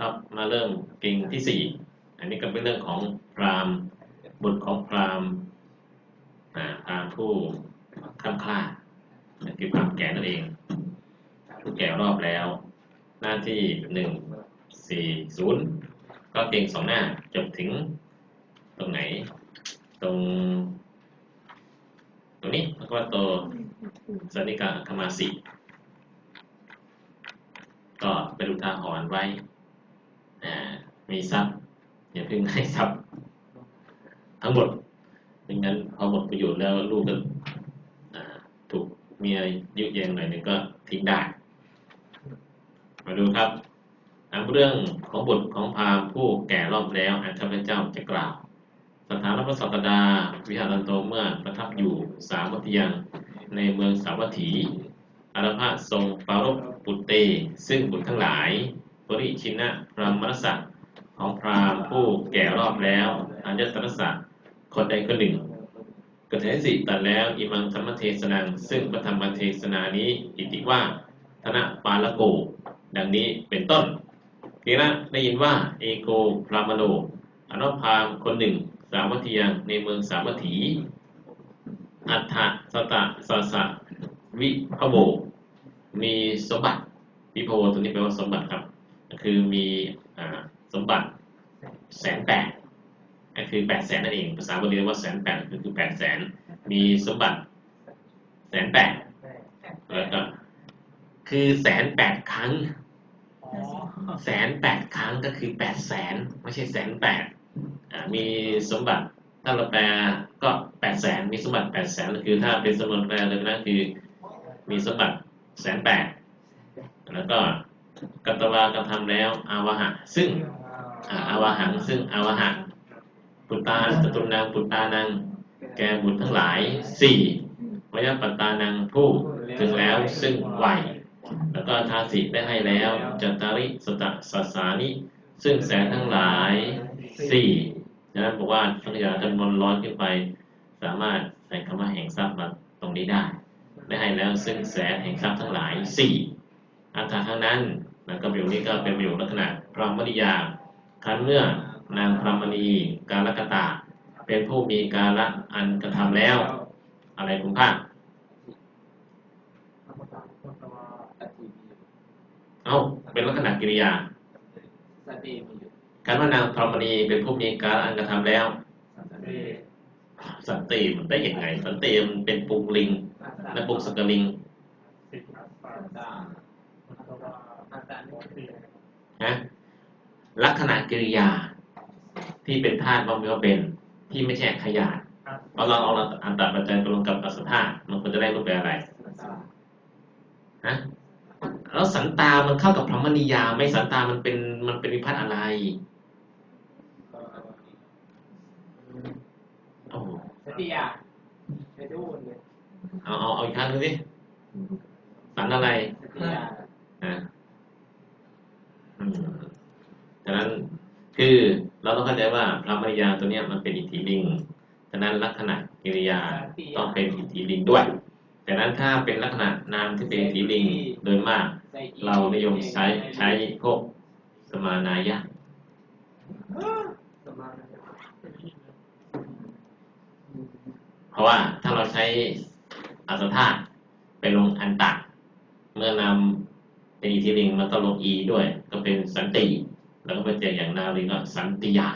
ครับมาเริ่มกิ่งที่สี่อันนี้ก็เป็นเรื่องของพราหมณ์บุตรของพราหมณ์พราหมณ์ผู้ข้ามคลาคือพรามแก่นั่นเองผู้แก่รอบแล้ว หน้าที่หนึ่งสี่ศูนย์ก็เก่งสองหน้าจบถึงตรงไหน ตรง ตรงนี้แล้วก็ตัวสันิกาคามาสิก็เป็นอุทาหรณ์ไว้ มีทรัพย์อย่าเพิ่งให้ทรัพย์ ทั้งหมดไม่งั้นพอหมดประโยชน์แล้วลูกก็ถูกเมียยุยงหน่อยหนึงก็ทิ้งได้ มาดูครับอันเรื่องของบทของพามผู้แก่รอบแล้วอันข้าพเจ้าจะกล่าว สถานพระสัตดา วิหารันโตเมื่อประทับอยู่สาวัตยังในเมืองสาวัตถีอารพะทรงปารภปุตเต ซึ่งบุตรทั้งหลาย ปริชินะพรหมรสะของพราหมณ์ผู้แก่รอบแล้วอัญญตรสะคนใดคนหนึ่งกเทสิตัดแล้วอิมังธรรมเทศนัง ซึ่งพระธรรมเทศนานี้อิติว่าธนะปาลโก ดังนี้เป็นต้นเกระได้ยินว่าเอโกพรามโนอนุพามคนหนึ่ง สาวัตถียังในเมืองสาวัตถี อัฏฐสตะสสะวิภโวมีสมบัติวิภโวตัวนี้แปลว่าสมบัติครับ ก็คือมีอสมบัติแสนแปดก็คือแปดแสนนั่นเองภาษาบาลีเรียกว่าแสนแปดคือแปดแสนมีสมบัติแสนแปดแล้วก็คือแสนแปดครั้งแสนแปดครั้งก็คือแปดแสนไม่ใช่แสนแปดมีสมบัติถ้าเราแปลก็แปดแสนมีสมบัติแปดแสนคือถ้าเป็นสมบัติแปลเลยนะคือมีสมบัติแสนแปดแล้วก็ กัตวากระทำแล้วอาวหะ ซึ่งอาวหังซึ่งอาวหะ ปุตตาจตุนางปุตตานัง แกบุตรทั้งหลายสี่วยปัตตานังผู้ถึงแล้วซึ่งวัยแล้วก็ทาสีได้ให้แล้วจัตตาริสตะสัสานิ ซึ่งแสนทั้งหลายสี่ดังนั้นบอกว่าสัญญาจำนวนร้อยขึ้นไป สามารถใส่คำว่าแห่งทรัพย์มาตรงนี้ได้ ได้ให้แล้วซึ่งแสนแห่งทรัพย์ทั้งหลายสี่อัตถาทั้งนั้น แล้วก็ประโยคนี้ก็เป็นประโยคลักษณะพรหมนิยามคันเมื่อนางพรหมณีกาลกตาเป็นผู้มีกาละอันกระทำแล้ว อะไรคุณภาคเอ้าเป็นลักษณะกิริยาการว่านางพรหมณีเป็นผู้มีกาละอันกระทำแล้ว สันติมันได้ยังไง สันติมันเป็นปุงลิงและปุงสกลิง อัตตาอัตตานี่ นะลักษณะกิริยาที่เป็นธาตุว่ามีว่าเป็นที่ไม่ใช่ขยาดเพราะเราเอาอันตรปัจจัยไปลงกับอัสธาตุมันควรจะได้รูปแบบอะไรอัตตาฮะแล้วสันตามันเข้ากับพรหมนิยามไหม่สันตามันเป็นมันเป็นวิพัฒน์อะไรโอ้โหสติอะไปดูเลยเอาเอาเอาอีกครั้งหนึงสิสันอะไรสติอะนะอืม ฉะนั้นคือเราต้องเข้าใจว่าพระมริยาตัวเนี้ยมันเป็นอิทธิลิงฉะนั้นลักษณะกิริยาต้องเป็นอิทธิลิงด้วย แต่นั้นถ้าเป็นลักษณะนามที่เป็นอิทธิลิงโดยมาก เรานิยมใช้ใช้พวกสมานายะเพราะว่าถ้าเราใช้อัสธาตุไปลงอันตะเมื่อนำเป็นอิทธิลิงมันต้องลงอีด้วย ก็เป็นสันติ แล้วก็ไปเจออย่างนาลิงก็สันติยา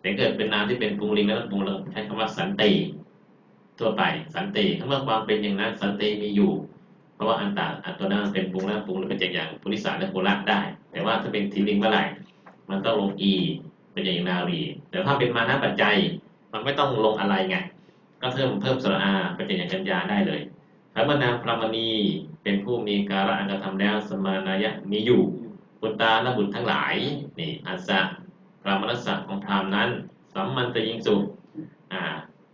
แต่เกิดเป็นนามที่เป็นปรุงลิงแล้วปรุงเราใช้คำว่าสันติทั่วไปสันติถ้าเมื่อความเป็นอย่างนั้น สันติมีอยู่ เพราะว่าอันตะอันตัวนั้นเป็นปรุงแล้วปรุงแล้วเป็นอย่างปุริสาและโคละได้ แต่ว่าถ้าเป็นทีลิงเมื่อไหร่มันต้องลงอีเป็นอย่างนาลีแต่ถ้าเป็นมานะปัจจัย มันไม่ต้องลงอะไรไงก็เพิ่มเพิ่มสระอาเป็นอย่างกัญญาได้เลยพระมนางพระมณีเป็นผู้มีการะอันกระทำแล้วสมานายะมีอยู่ บุตตาและบุตรทั้งหลายนี่อาสะพระมรสะของพราหมณ์นั้นสัมมันตยิงสุอ่า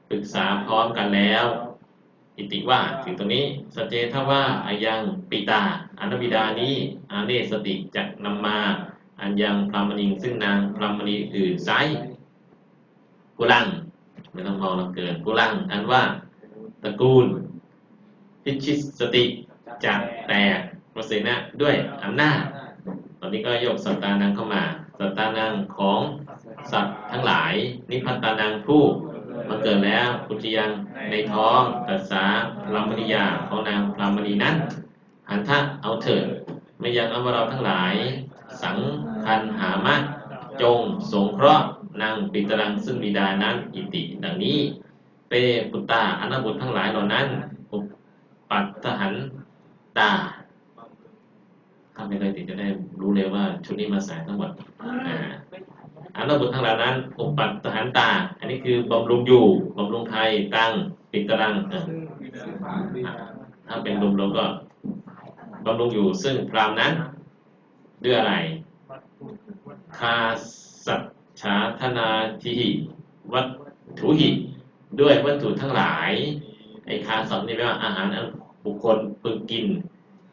ปรึกษาพร้อมกันแล้วอิติว่าถึงตรงนี้สเจทว่าอายังปิตาอานบิดานี้อาเนสติจักนำมาอันยังพรามณีซึ่งนางพรามณีอื่นไซกุลังไม่ต้องมองเราเกินกุลังอันว่าตระกูลพิชิตสติจากแตกวเสนะด้วยอำนาจ อนนี้ก็ยกสัตตานังเข้ามา สัตตานังของสัตว์ทั้งหลาย นิพพัตตานังผู้มาเกิดแล้วปุจยังในท้องตัสสาพรามณียาของนางพรามณีนั้นหันทะเอาเถิดไม่ยังเอาเราทั้งหลาย สังคันหามะจงสงเคราะห์นางปิตรังซึ่งบิดานั้นอิติดังนี้ เปปุตตาอนาบุตรทั้งหลายเหล่านั้นปปัตตหันตา ถ้าไม่เคยติดจะได้รู้เลยว่าชุดนี้มาสายทั้งหมดอ่าอันนาบุตรทั้งหลายนั้นอุปปัตตหันตา อันนี้คือบำรุงอยู่บำรุงไทยตั้งปิตรังเออซึ่งวิดาผ่านวิดาถ้าเป็นรวมๆก็บำรุงอยู่ซึ่งพรามนั้นด้วยอะไร คาสัจฉาธนาทิหิวัตถุหิ ด้วยวัตถุทั้งหลายไอ้คาสัตนี่แปลว่าอาหารอันบุคคลพึงกิน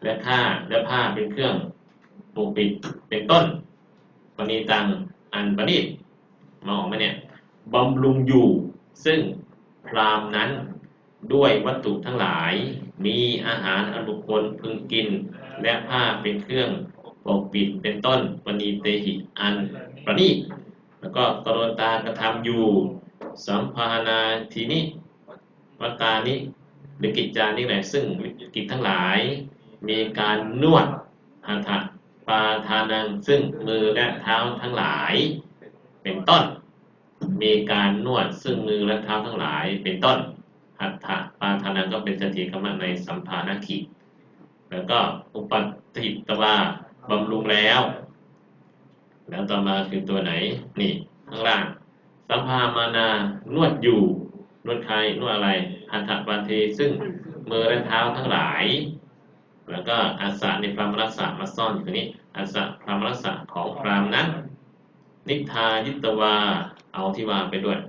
และผ้าและผ้าเป็นเครื่องปกปิดเป็นต้นปณีตังอันประณีตมาออกไหมาเนี่ยบำรุงอยู่ ซึ่งพรามนั้นด้วยวัตถุทั้งหลาย มีอาหารอันบุคคลพึงกิน และผ้าเป็นเครื่องปกปิดเป็นต้นปณีเตหิอันประณีตแล้วก็กรณตากระทำอยู่ สัมภานาทีนี้วัตตานี้หรือกิจจานี้แหละซึ่งกิจทั้งหลาย มีการนวดหัตถปาทานังซึ่งมือและเท้าทั้งหลาย เป็นต้น มีการนวดซึ่งมือและเท้าทั้งหลายเป็นต้นหัตถปาทานังก็เป็นสติกรรมะในสัมภานขีแล้วก็อุปติตวาบำรุงแล้ว แล้วต่อมาคือตัวไหน นี่ข้างล่างสัมภามานานวดอยู่นวดใครนวดอะไรหัตถปาเทซึ่งมือและเท้าทั้งหลาย แล้วก็อาสะในพรามรัสสะมาซ่อนอยู่ตรงนี้อาสะพรามรัสสะของพรามนั้น นิทายิตวาเอาที่วาไปด้วย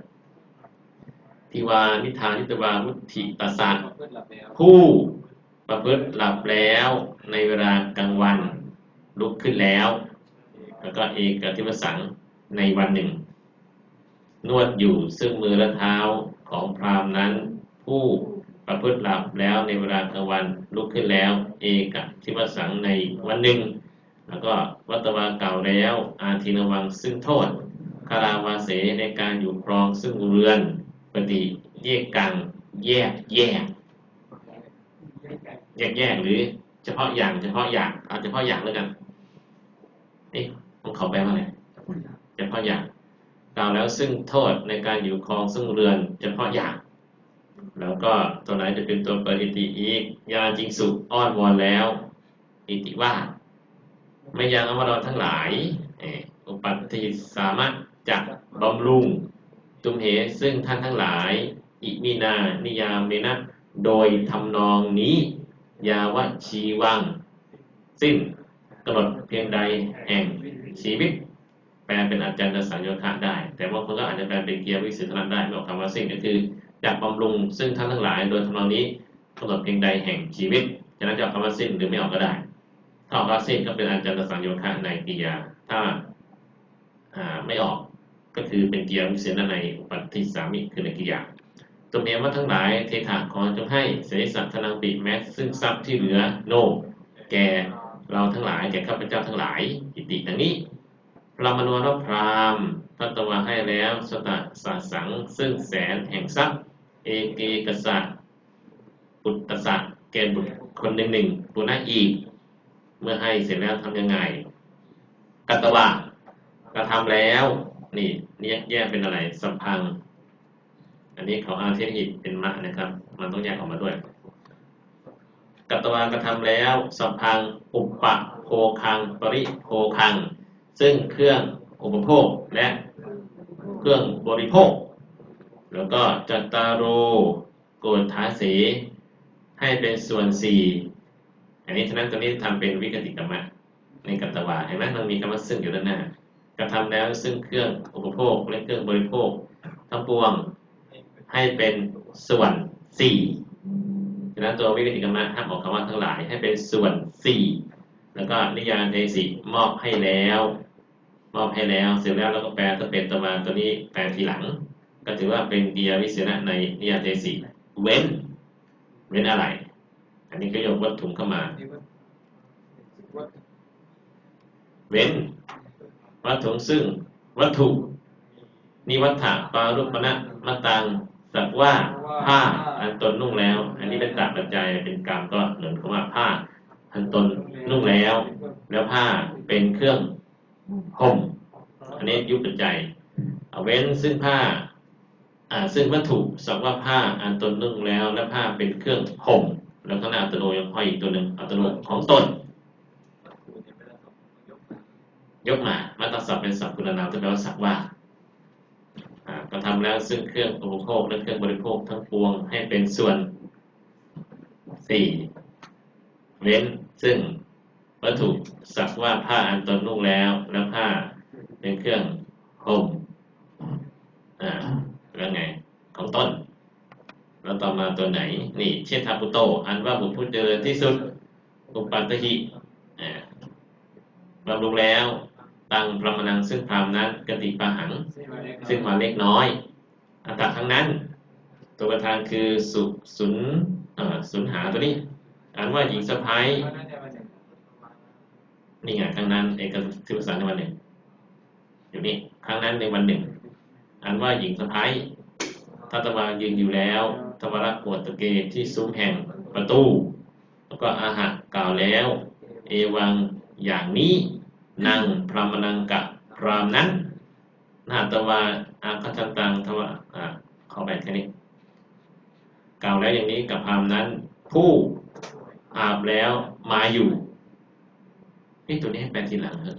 ทิวานิทายิตวามุทิตาสันเพื่อนหลับแล้วผู้ประพฤติหลับแล้วในเวลากลางวันลุกขึ้นแล้ว แล้วก็เอกทิวสังในวันหนึ่ง นวดอยู่ซึ่งมือและเท้าของพรามนั้น ผู้ ประพฤติหลับแล้วในเวลากลางวันลุกขึ้นแล้ว เอกทิวสังในวันหนึ่ง แล้วก็วัตวาเก่าแล้ว อาทินวังซึ่งโทษคาราวาเสในการอยู่ครองซึ่งเรือนปฏิแยกกังแยกแยกแยกแยกหรือเฉพาะอย่างเฉพาะอย่างเอาเฉพาะอย่างแล้วกันนี่ของเขาแปลว่าอะไรเฉพาะอย่างกล่าวแล้วซึ่งโทษในการอยู่ครองซึ่งเรือนเฉพาะอย่าง แล้วก็ตัวไหนจะเป็นตัวเปิดอิติอีก ยาจริงสุอ้อนวอนแล้ว อิติว่า ไม่ยังอมรทั้งหลายอุปัตติสามารถจักบำรุงตุมเหซึ่งท่านทั้งหลาย อิมินา นิยามเมนะโดยทำนองนี้ ยาวชีวัง สิ้นกำหนดเพียงใดแห่งชีวิต แปลเป็นอาจารย์สังโยคะได้ แต่ว่าคนก็อาจจะแปลเป็นเกียร์วิสุทธินันได้ไม่ออกคำว่าสิ้นก็คือ จากบำรุงซึ่งท่านทั้งหลาย โดยทำนองนี้กำหนดเพียงใดแห่งชีวิตฉะนั้นจะเอาคำว่าสิ้นหรือไม่ออกก็ได้ ถ้าออกคำว่าสิ้นก็เป็นอาจารย์สังโยคะในกิยา ถ้าไม่ออกก็คือเป็นเกียร์วิสุทธินันในอุปัติสามิคือในกิยาตัวเมียว่าทั้งหลายเทถาขอจงให้เสนิสัตธนังปิแม้ซึ่งทรัพย์ที่เหลือโนแก่เราทั้งหลายแก่ข้าพเจ้าทั้งหลายอิติดังนี้พระมนวนพรามพัตวาให้แล้วสตะสาสังซึ่งแสนแห่งทรัพย์ เอเกกษัตริย์ปุตตสัตว์แก่บุตรคนหนึ่งหนึ่งปุณะอีก เมื่อให้เสร็จแล้วทำยังไง กัตตวากระทำแล้ว นี่เนี่ยแยกเป็นอะไร สัมพัง อันนี้เขาอาเทนหิตเป็นมะนะครับ มันต้องแยกออกมาด้วยกัตตวากระทำแล้วสัมพังอุปปะโภคัง ปริโภคัง ซึ่งเครื่องอุปโภคและเครื่องบริโภค แล้วก็จัตตารโรโกฏฐาเสให้เป็นส่วนสี่อันนี้ฉะนั้นตรงนี้ทำเป็นวิกติกรรมะในกัตตวาเห็นไหมมันมีคำว่าซึ่งอยู่ด้านหน้ากระทำแล้วซึ่งเครื่องอุปโภคและเครื่องบริโภค ทั้งปวงให้เป็นส่วนสี่ฉะนั้นตัววิกติกรรมะห้ามออกคำว่าทั้งหลายให้เป็นส่วนสี่แล้วก็นิยามเทสิมอบให้แล้ว มอบให้แล้วเสร็จแล้วเราก็แปลสเป็นตัวาตัวนี้แปลทีหลัง ก็ถือว่าเป็นเดียวิเศษณะในนิยามเทสิเว้น เว้นอะไร อันนี้ก็ยกวัตถุเข้ามา เว้น วัตถุซึ่งวัตถุ นิวัฏฐปารุปณะมตังสักว่าผ้าอันตนนุ่งแล้ว อันนี้เป็นตรปัจจัยเป็นกรรมก็เหมือนกับว่าผ้า อันตนนุ่งแล้ว แล้วผ้าเป็นเครื่องห่มอันนี้ยุคปัจจัยเว้นซึ่งผ้า ซึ่งวัตถุสักว่าผ้าอันตนนุ่งแล้ว และผ้าเป็นเครื่องห่มแล้วข้างหน้าอัตโนยังห้อยอีกตัวหนึ่งอัตโนของตน ยกมามาตราศัพท์เป็นศัพท์คุณนามที่แปลว่าสักว่ากระทำแล้วซึ่งเครื่องอุปโภคและเครื่องบริโภคทั้งปวงให้เป็นส่วนสี่เว้นซึ่งวัตถุสักว่าผ้าอันตนนุ่งแล้ว แล้วผ้าเป็นเครื่องห่มอ่า แล้วไง ของต้น แล้วต่อมาตัวไหน นี่ เชษฐาปุโต อันว่าบุตรผู้เจริญที่สุดอุปัตติอ่าบำรุงแล้ว ตั้งพระมนังซึ่งพรามนั้นกติปาหัง ซึ่งมาเล็กน้อย อัตตาทั้งนั้น ตัวประธานคือสุสุนสุนหาตัวนี้อ่านว่าหญิงสะพ้ายนี่ไงครั้งนั้นเอกคือภาษาในวันหนึ่งอยู่นี่ครั้งนั้นในวันหนึ่ง อ่านว่าหญิงสะพ้ายทัตะวายืนอยู่แล้วทวรกวดตะเกที่ซุ้มแห่งประตู แล้วก็อาหะกล่าวแล้ว เอวังอย่างนี้นางพรามนังกะพรามนั้นนาตวาอาคัจตังทวะอ่าขอแบ่งแค่นี้กล่าวแล้วอย่างนี้กับพรามนั้น ผู้อาบแล้วมาอยู่นี่ตัวนี้ให้แปลทีหลังเถอะ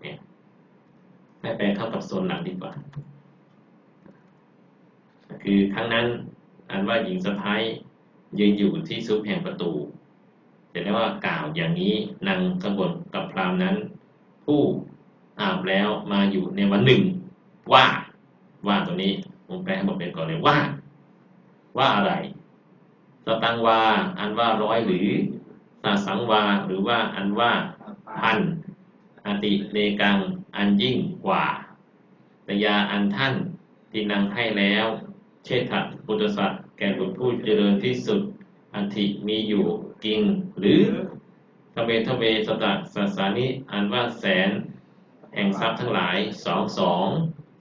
เนี่ย ให้แปลเข้ากับโซนหลังดีกว่า คือครั้งนั้นอันว่าหญิงสะพ้ายยืนอยู่ที่ซุปแห่งประตูเสร็จแล้วว่ากล่าวอย่างนี้นางกบฏกับพรามนั้น ผู้อาบแล้วมาอยู่ในวันหนึ่ง ว่า ว่าตัวนี้ผมแปลให้หมดเป็นก่อนเลยว่า ว่าอะไรสตังวา อันว่าร้อยหรือสาสังวา หรือว่าอันว่าพัน อติเลกังอันยิ่งกว่าตยาอันท่านที่นางให้แล้ว เชษฐปุตสัตว์แก่บุตรผู้เจริญที่สุด อันทิมีอยู่กิงหรือทเวทเวสตะสสานิอันว่าแสน แห่งทรัพย์ทั้งหลายสองสอง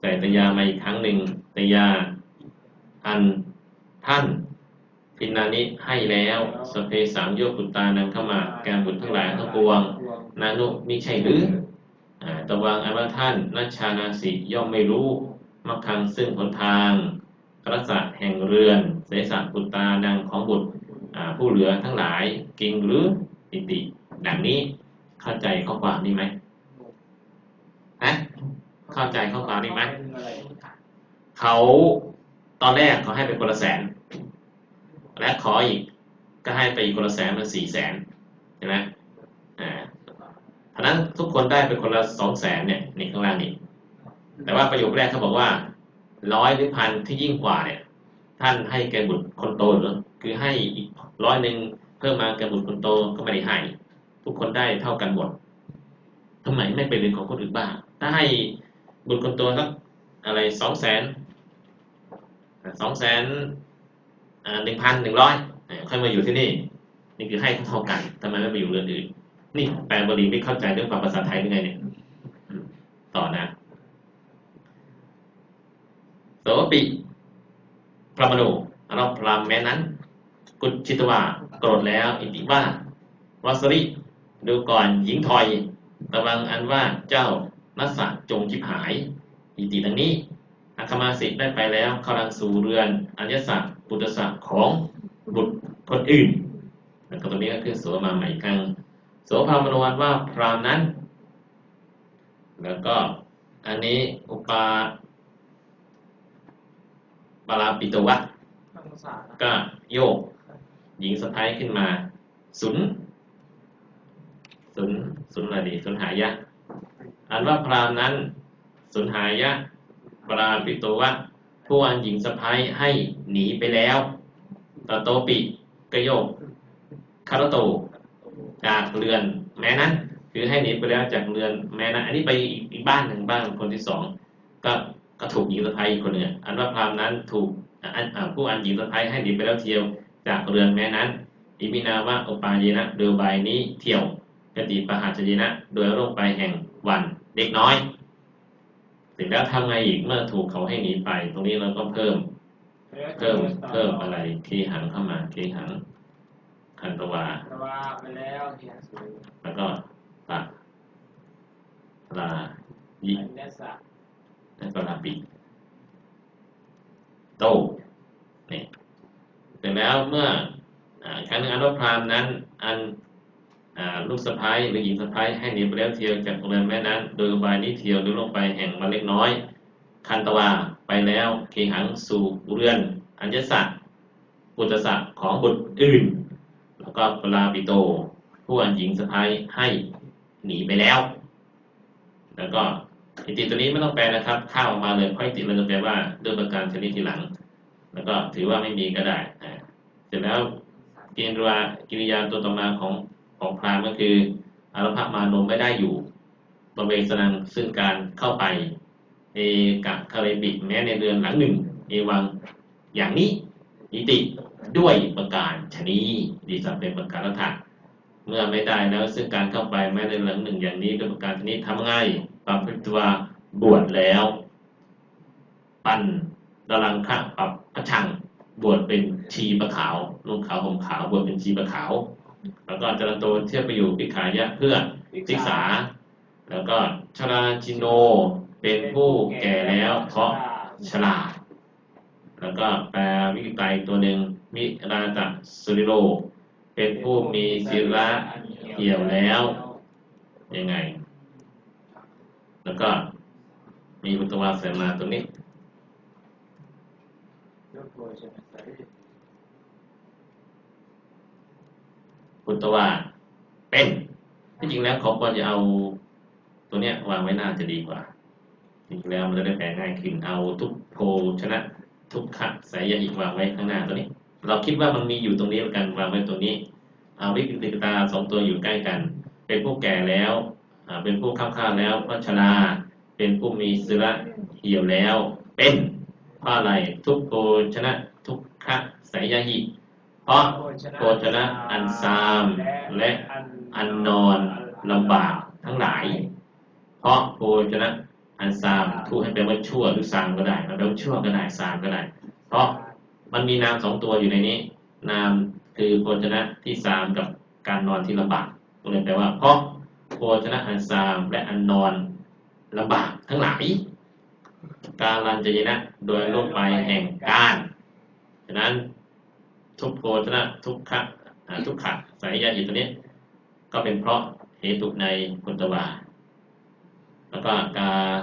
แต่ตยามาอีกครั้งหนึ่งตยาอันท่าน พินานิให้แล้วสเพสามโยกุตานังเข้ามาแกบุตรทั้งหลายทั้งปวง นานุมิใช่หรือตะวังอันว่าท่านนัชชานาสิย่อมไม่รู้มักคังซึ่งหนทางกระสัแห่งเรือนเสสะปุตตานังของบุตรผู้เหลือทั้งหลายกิงหรืออิติ ดังนี้เข้าใจข้อความนี้ไหมฮะเข้าใจข้อความนี้ไหมเขาตอนแรกเขาให้ไปคนละแสน และขออีกก็ให้ไปอีกคนละแสนเป็นสี่แสนใช่ไหมอ่าเพราะนั้นทุกคนได้ไปคนละสองแสนเนี่ยนี่ข้างล่างนี่แต่ว่าประโยคแรกเขาบอกว่าร้อยหรือพันที่ยิ่งกว่าเนี่ย ท่านให้แกบุตรคนโตหรือคือให้อีกร้อยหนึ่งเพิ่มมาแกบุตรคนโตก็ไม่ได้ให้ทุกคนได้เท่ากันหมดทำไมไม่เป็นเรื่องของคนอื่นบ้าง ถ้าให้บุตรคนโตสักอะไรสองแสนสองแสน หนึ่งพันหนึ่งร้อยค่อยมาอยู่ที่นี่ นี่คือให้เท่ากันทำไมไม่ไปอยู่เรือนอื่น นี่แปลบาลีไม่เข้าใจเรื่องความภาษาไทยยังไงเนี่ยต่อนะโสปิพระมโนเราพรามแม้นั้น กุจิตวาโกรธแล้ว อิติว่าวัสริ ดูก่อนหญิงถอยระวังอันว่าเจ้านัสสะจงจิบหาย อิติดังนี้ อาคมาสิทธิ์ได้ไปแล้วเขาลังสู่เรือนอัญญสักดิ์ปุตตสักของบุตรคนอื่นแล้วก็ตรงนี้ก็คือโสมาใหม่ครั้งโสภามโนวันว่าพรามนั้น แล้วก็อันนี้อุปาปาราปิตวะก็โยก หญิงสะพ้ายขึ้นมา สุน สุน สุนอะไรดี สุนหายะ อันว่าพรามนั้น สุนหายะ ปราปิโตวะผู้อันหญิงสะพ้ายให้หนีไปแล้วตโตปิกโยกคารโตจากเรือน แม้นั้นคือให้หนีไปแล้วจากเรือนแม้นั้นอันนี้ไปอีกบ้านหนึ่งบ้านคนที่สองก็ก็ถูกหญิงสะพ้ายอีกคนหนึ่งอันว่าพรามนั้นถูกผู้อันหญิงสะพ้ายให้หนีไปแล้วเที่ยวจากเรือนแม้นั้นอิมินาว่าโอปาเยนะเดือบายนี้เที่ยวไปติปหาชยนะ โดยโลงไปแห่งวันเด็กน้อย ถึงแล้วทำไงอีกเมื่อถูกเขาให้หนีไป ตรงนี้เราก็เพิ่ม เพิ่มเพิ่มอะไรคีหังเข้ามาคีหังคันตวาแต่ว่าไปแล้วเฮียสูแล้วก็ปะลายินเนสะและก็ลาปิโตนี่เสร็จแล้วเมื่ออ่าครั้งนึงอันว่าพรามนั้น อัน ลูกสะพ้ายหรือหญิงสะพ้ายให้หนีไปแล้วเที่ยวจากเรือนแม่นั้น โดยบายนี้เที่ยวหรือลงไปแห่งมาเล็กน้อย คันตวาไปแล้วเคหังสู่เรือนอัญญสัตปุตสัตของบุตรอื่น แล้วก็ปลาปิโต ผู้อันหญิงสะพ้ายให้หนีไปแล้ว แล้วก็อิติตัวนี้ไม่ต้องแปลนะครับข้าวออกมาเลยเพราะอิติเราจะแปลว่าด้วยประการชนิดทีหลัง แล้วก็ถือว่าไม่มีก็ได้เสร็จแล้วกิริยากิริยาตัวต่อมาของ ของพราหมณ์ก็คืออารพมานมไม่ได้อยู่ประเวสนังซึ่งการเข้าไปเอกะคาเรบิแม้ในเรือนหลังหนึ่ง เอวังอย่างนี้อิติด้วยประการชนีดีสับเป็นประการละถะเมื่อไม่ได้แล้วซึ่งการเข้าไปแม้ในเรือนหลังหนึ่ง อย่างนี้ด้วยประการชนีทำไงปรับพิตัวบวชแล้ว ปันดลังคะปรับพระชังบวชเป็นชีประขาวนุ่งขาวห่มขาวบวชเป็นชีประขาว แล้วก็จรันโตเทียบไปอยู่พิขายะเพื่อศึกษา แล้วก็ชราชิโนเป็นผู้แก่แล้วเพราะฉลาด แล้วก็แปลวิกไตตัวหนึ่งมิราตะสุริโร เป็นผู้มีศิระเหี่ยวแล้ว ยังไง แล้วก็มีอุตวาเสมาตรงนี้ ยกโพชนะใส่าเป็นที่จริงแล้วเขาควรจะเอาตัวเนี้ยวางไว้หน้าจะดีกว่า จริงๆแล้วมันจะได้แปลง่ายขึ้นเอาทุกโพชนะ ทุกขะสายยอีกวางไว้ข้างหน้าตัวนี้ เราคิดว่ามันมีอยู่ตรงนี้แล้วกันวางไว้ตรงนี้ เอาวิกฤตตาสองตัวอยู่ใกล้กัน เป็นผู้แก่แล้วอ่าเป็นผู้ข้ามข้าแล้วพราชราเป็นผู้มีศิระเหี่ยวแล้ว เป็นเพราะอะไรทุกโพชนะ ทุกขะสายยะหิ เพราะโภชนะอันซามและอันนอนลำบากทั้งหลาย เพราะโภชนะอันซามทูกให้แปลว่าชั่วหรือซามก็ได้แปลว่าชั่วก็ได้ซามก็ได้ เพราะมันมีนามสองตัวอยู่ในนี้ นามคือโภชนะที่ซามกับการนอนที่ลำบากก็เลยแปลว่าเพราะโภชนะอันซามและอันนอนลำบากทั้งหลายการลันจยนะโดยลงไปแห่งการฉะนั้น ทุกโพชนะทุกขะทุกขะสายยาหิตตัวนี้ ก็เป็นเพราะเหตุในพุทธวาแล้วก็การ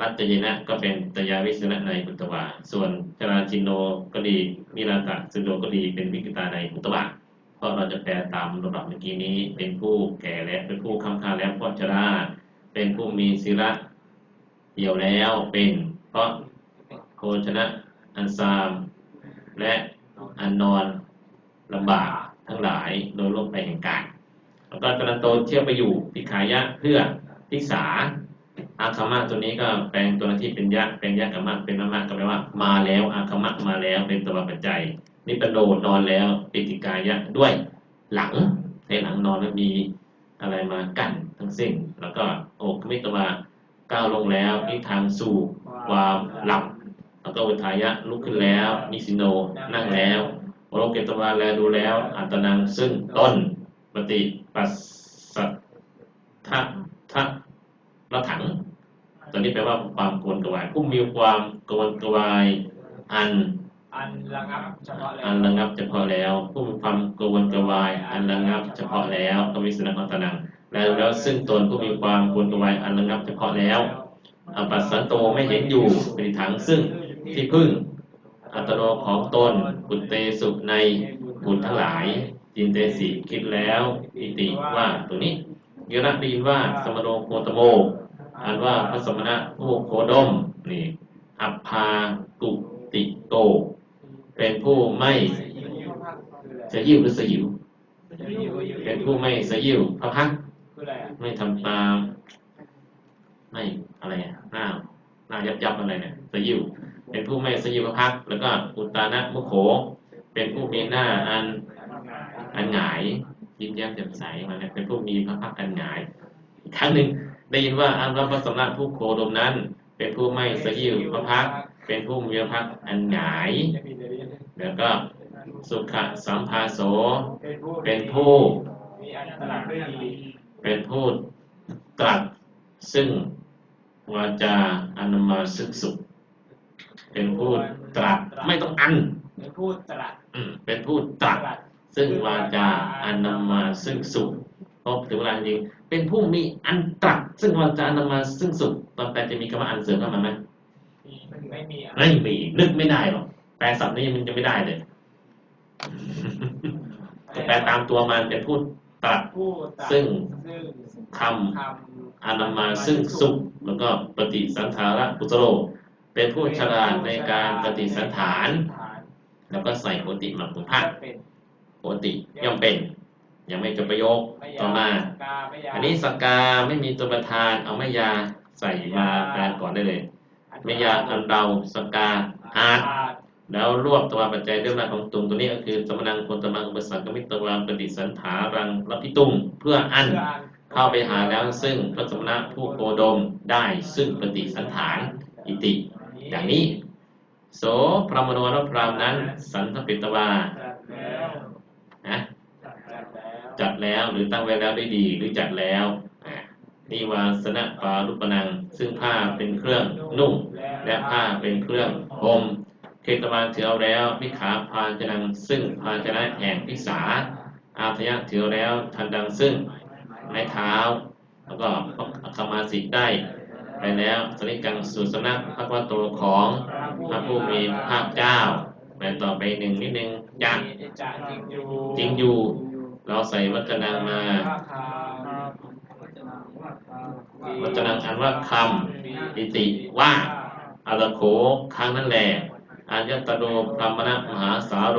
รัตยนะก็เป็นตยาวิสนะในพุทธวาส่วนจราชินโนก็ดีนิราตะสุโดก็ดีเป็นวิกตาในพุทธวาเพราะเราจะแปลตามระดับเมื่อกี้นี้ เป็นผู้แก่และเป็นผู้ค้ำคาแล้วเพราะชราเป็นผู้มีศิระเหี่ยวแล้วเป็น เพราะโคชนะอันซามและ อันนอนลำบากทั้งหลายโดยลงไปแห่งกายแล้วก็จรันโตเที่ยวไปอยู่พิขายะเพื่อพิกษาอาคามะตัวนี้ก็แปลงตัวหน้าที่เป็นยะแปลงยะกับมะเป็นมะมะก็แปลว่า มาแล้วอาคามะมาแล้วเป็นตัวปัจจัยนี่ป็นโดนอนแล้วปิติกายะด้วยหลังในหลังนอนแล้วมีอะไรมากั้นทั้งสิ้น แล้วก็อกมิตวาก้าวลงแล้วทิศทางสู่ความหลับ แล้วก็วิทายะลุกขึ้นแล้วนิสิโนนั่งแล้วโอโลเกตวาแลดูแล้วอัตนังซึ่งต้นปฏิปัสสัทธะทะละถัง ตอนนี้แปลว่าความโกวนกวายผู้มีความโกวนกวายอันอันระงับเฉพาะแล้วอันระงับเฉพาะแล้วผู้มีความโกวนกวาย อันระงับเฉพาะแล้วก็วิสนาอัตนังแล้วแล้วซึ่งตนผู้มีความโกวนกวายอันระงับเฉพาะแล้วอปัสสันโตไม่เห็นอยู่เป็นถังซึ่ง ที่พึ่ง อัตโนของตนบุตเตสุในบุตรทั้งหลาย จินเตสิคิดแล้วอิติว่าตัวนี้ยนะได้ยินว่าสมโนโคตโมอ่านว่าพระสมณะผู้โคดมนี่อัปพากุติโต เป็นผู้ไม่สยิวหรือสยิวเป็นผู้ไม่สยิวพระพักไม่ทำตามไม่อะไรอะหน้าหน้ายับยับอะไรเนี่ยสยิว เป็นผู้ไม่สยิวพักแล้วก็อุตานะมุโข เป็นผู้มีหน้าอันอันหงายยิ้มแย้มแจ่มใสมาเนี่ยเป็นผู้มีพระพักอันหงายอีกครั้งหนึ่งได้ยินว่าอันว่าพระสมณะผู้โคดมนั้น เป็นผู้ไม่สยิวพระพักเป็นผู้มีพระพักอันหงายแล้วก็สุขสัมภาโส เป็นผู้เป็นผู้ตรัสซึ่งวาจาอนามาซึ่งสุข เป็นผู้ตรัสไม่ต้องอันเป็นผู้ตรัสอืมเป็นผู้ตรัสซึ่งวาจาอนามาซึ่งสุขพบถึงเวลาจริงเป็นผู้มีอันตรัสซึ่งวาจาอนามาซึ่งสุขตอนแปลจะมีคำว่าอันเสริมเข้ามาไหมมีไม่มีอันไม่มีนึกไม่ได้หรอกแปลศัพท์นี้มันจะไม่ได้เลยก็แปลตามตัวมันเป็นผู้ตรัสผู้ตรัสซึ่งซึ่งคคำอานามาซึ่งสุข แล้วก็ปฏิสันฐาระปุตโร เป็นผู้ฉลาดในการปฏิสันฐาน แล้วก็ใส่โหติมาคุณภาคเป็นโหติย่อมเป็น ยังไม่จบประโยคต่อมา อันนี้สกาไม่มีตัวประธาน เอาไม่ยาใส่มาแปลก่อนได้เลย ไม่ยาอันเราสกาอาจแล้วรวบตัวปัจจัยเรื่องราวของตุงตัวนี้ก็คือ สมนังคนตมังอุปสรรคมิตตวามปฏิสันฐารังรับพิตุงเพื่ออันเข้าไปหาแล้วซึ่งพระสมณะผู้โคดมได้ซึ่งปฏิสันฐานอิติ อย่างนี้ โสพรหมโนรพรามนั้น สันทปิตวาจัดแล้วนะจัดแล้วจัดแล้วหรือตั้งไว้แล้วได้ดีหรือจัดแล้วอะนิวาสนะปารุปนัง ซึ่งผ้าเป็นเครื่องนุ่ง และผ้าเป็นเครื่องห่มเคตวานถือเอาแล้วพิขาพาชนัง ซึ่งพาชนะแห่งพิสาอาทยะถือเอาแล้วทันดังซึ่งไม้เท้า แล้วก็อัคคมาสิกได้ ไปแล้วสริกังสุสนะพระวโตของพระผู้มีพระเจ้าไปต่อไปหนึ่งนิดนึงจักจริงอยู่จริงยูเราใส่วัจนังมาวัจนังอันว่าคำอิติว่าอาตโขครั้งนั้นแหละอัญญตโรพรหมณะมหาสาโร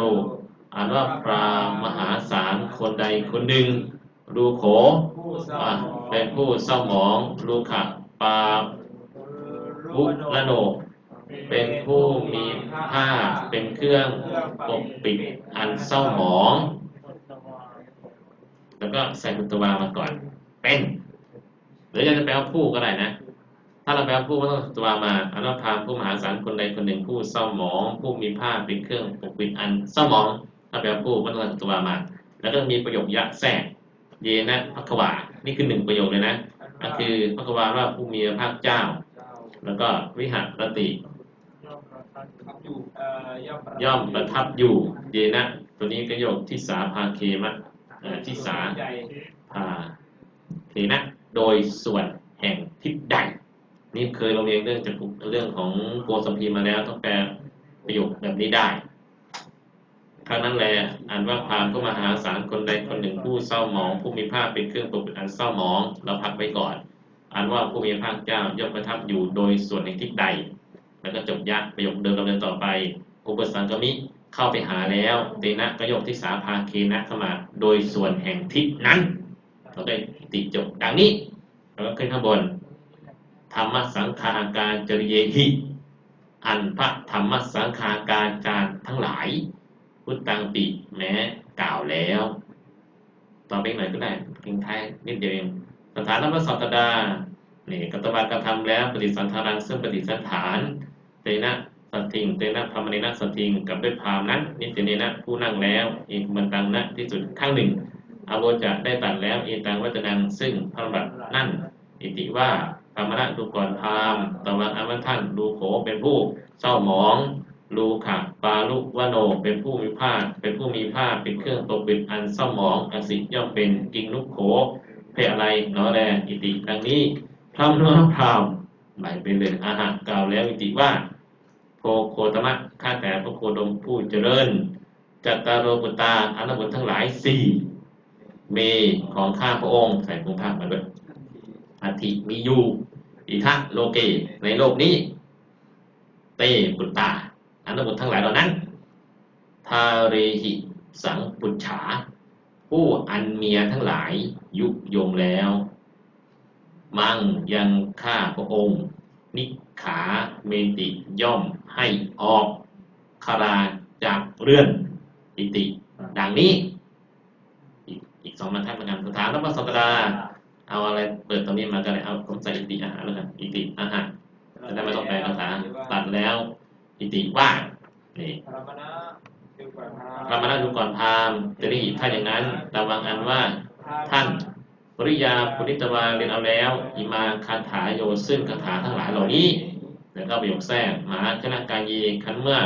อันว่าพรามหาศาลคนใดคนหนึ่งรูโขเป็นผู้เศร้าหมองรูขะ ปาวุละโน เป็นผู้มีผ้าเป็นเครื่องปกปิดอันเศร้าหมอง แล้วก็ใส่บุตวามาก่อน เป็น หรือจะแปลว่าผู้ก็ได้นะ ถ้าเราแปลว่าผู้ก็ต้องตัวมาอนว่าพามผู้มหาศาลคนใดคนหนึ่งผู้เศร้าหมอง ผู้มีผ้าเป็นเครื่องปกปิดอันเศร้าหมองถ้าแปลว่าผู้ก็ต้องตัวมา แล้วก็มีประโยคยะแทรกเยนะพักวานี่คือหนึ่งประโยคเลยนะ ก็คือพักวาว่าผู้มีพระเจ้า แล้วก็วิหารติ ย่อมประทับอยู่เยนะ ตัวนี้ก็โยกที่สาภาเคมะที่สาพาเคนะ โดยส่วนแห่งทิศใดนี่เคยเราเรียนเรื่องจากเรื่องของโกสัมพีมาแล้วต้องแปลประโยคแบบนี้ได้ ครั้งนั้นแหละอ่านว่าพาหมณ์ก็มหาศาลคนใดคนหนึ่งผู้เศร้าหมอง ผู้มีภาพเป็นเครื่องปกปิดอันเศร้าหมองเราพักไว้ก่อนอ่านว่าผู้มีภาคเจ้าย่อมประทับอยู่โดยส่วนแห่งทิศใด แล้วก็จบยักประโยคเดิมดำเนินต่อไป อุปสังกมิเข้าไปหาแล้วเตนะก็ยกที่สาภาเคนะเข้ามา โดยส่วนแห่งทิศนั้นเราได้ติจบดังนี้แล้วก็ขึ้นข้างบนธรรมสังขาการจริเยหิอันพระธรรมสังขาการจารทั้งหลาย พุทธังปิแม้กล่าวแล้วต่อไปหน่อยก็ได้เพียงท้ายนิดเดียวเองสถานพระสัตดานี่กตบากระทำแล้วปฏิสันทารังซึ่งปฏิสันฐานเตนะสัตถิงเตนะพรหมเนนะสัตถิงกับด้วยพามนั้นนิเตเนนะผู้นั่งแล้วอีกมันตังนะที่สุดข้างหนึ่งอาโวจะได้ตัดแล้วเอตังวัจนังซึ่งพระบัตนั่นอิติว่าพรหมะดูก่อนพามตวันอันวันท่านดูโขเป็นผู้เศร้าหมอง ลูขะปาลุวโน เป็นผู้มีผ้าเป็นผู้มีผ้าเป็นเครื่องปกปิดอันเศร้าหมองอสิย่อมเป็นกิงลุกโขเพศอะไรนอแลอิติดังนี้พระมโนพรามไหลไปเลยอาหารกล่าวแล้วอิติว่า โพโคตมะข้าแต่พระโคดมผู้เจริญจัตตารโรปุตตาอนุบุตทั้งหลายสี่เมของข้าพระองค์ใส่คงภาพมาด้วยอาทิมีอยู่อิทะโลเกในโลกนี้ เตปุตตา อนุบุตทั้งหลายเหล่านั้นทาเรหิสังปุจฉา ผู้อันเมียทั้งหลายยุยงแล้ว มังยังข้าพระองค์ นิขาเมติย่อมให้ออกคาราจากเรือนอิติ ดังนี้อิอีกสองบรรทัดเหมือนกันคาถานมัสสดาเอาอะไรเปิดตรงนี้มาก็เลยเอาผมใส่อิติอาหารแล้วกันอิติอาหารจะได้ไม่ต้องแปลภาษาตัดแล้ว อิติว่านี่พระมณะดูก่อนพพระมานาดูก่อนพราหมณ์ตรีถ้าอย่างนั้นระวังอันว่าท่านปริยาปุริตวาเรียนเอาแล้วอิมาคาถาโยซึ่งคาถาทั้งหลายเหล่านี้แล้วก็ประโยคแทรกมหาคณะกายีขันเมื่อ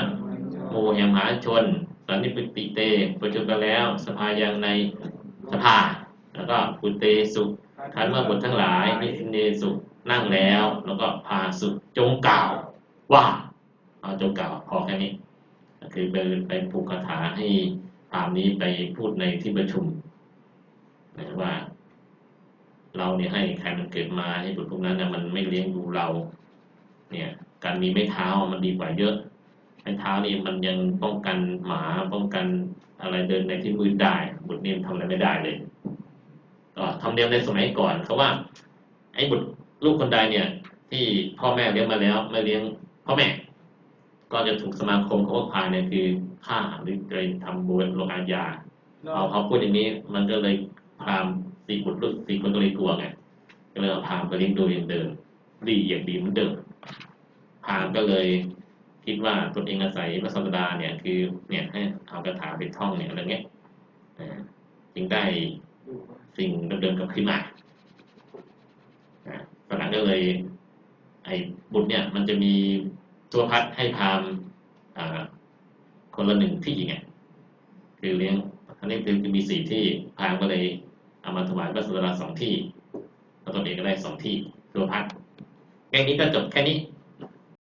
หมู่แห่งมหาชนสันนิปติเตประชุมกันแล้ว สภายังในสภา แล้วก็ปุเตสุขันเมื่อบุตรทั้งหลายนิสิเนสุนั่งแล้ว แล้วก็พาสุจงกล่าวว่า เอาจงกล่าวพอแค่นี้คือไปไปผูกคาถาให้พรามนี้ไปพูดในที่ประชุมนะว่า เราเนี่ยให้ใครมันเกิดมาให้บุตรพวกนั้นนะมันไม่เลี้ยงดูเรา เนี่ยการมีไม้เท้ามันดีกว่าเยอะไม้เท้านี่มันยังป้องกันหมาป้องกันอะไรเดินในที่มืดได้ บุตรนี่มันทำอะไรไม่ได้เลยก็ทำเนียมในสมัยก่อนเขาว่า ไอ้บุตรลูกคนใดเนี่ย ที่พ่อแม่เลี้ยงมาแล้วไม่เลี้ยงพ่อแม่ ก็จะถูกสมาคมเขาพาเนี่ยคือฆ่าหรือไปทำบุญโลกอาญาพอเขาพูดอย่างนี้มันก็เลยพราหมณ์สี่บุตรลูกสี่คนก็เลยกลัวไงก็เลยเอาพราหมณ์ไปเลี้ยงดูอย่างเดิมดีอย่างดีเหมือนเดิมพราหมณ์ก็เลยคิดว่าตนเองอาศัยพระสัสดาเนี่ยคือเนี่ยให้เอาคาถาไปท่องเนี่ยอะไรเงี้ยเอ่อจึงได้สิ่งเดิมๆกลับขึ้นมาอ่าตอนหลังก็เลย ไอ้บุตรเนี่ยมันจะมี ตัวพัดให้พามคนละหนึ่งที่ไงคือเลี้ยงอันนี้คือมีสี่ที่พามก็เลยเอามาถวายพระสุดาสองที่พระตนเองก็ได้สองที่ตัวพัดแค่นี้ก็จบแค่นี้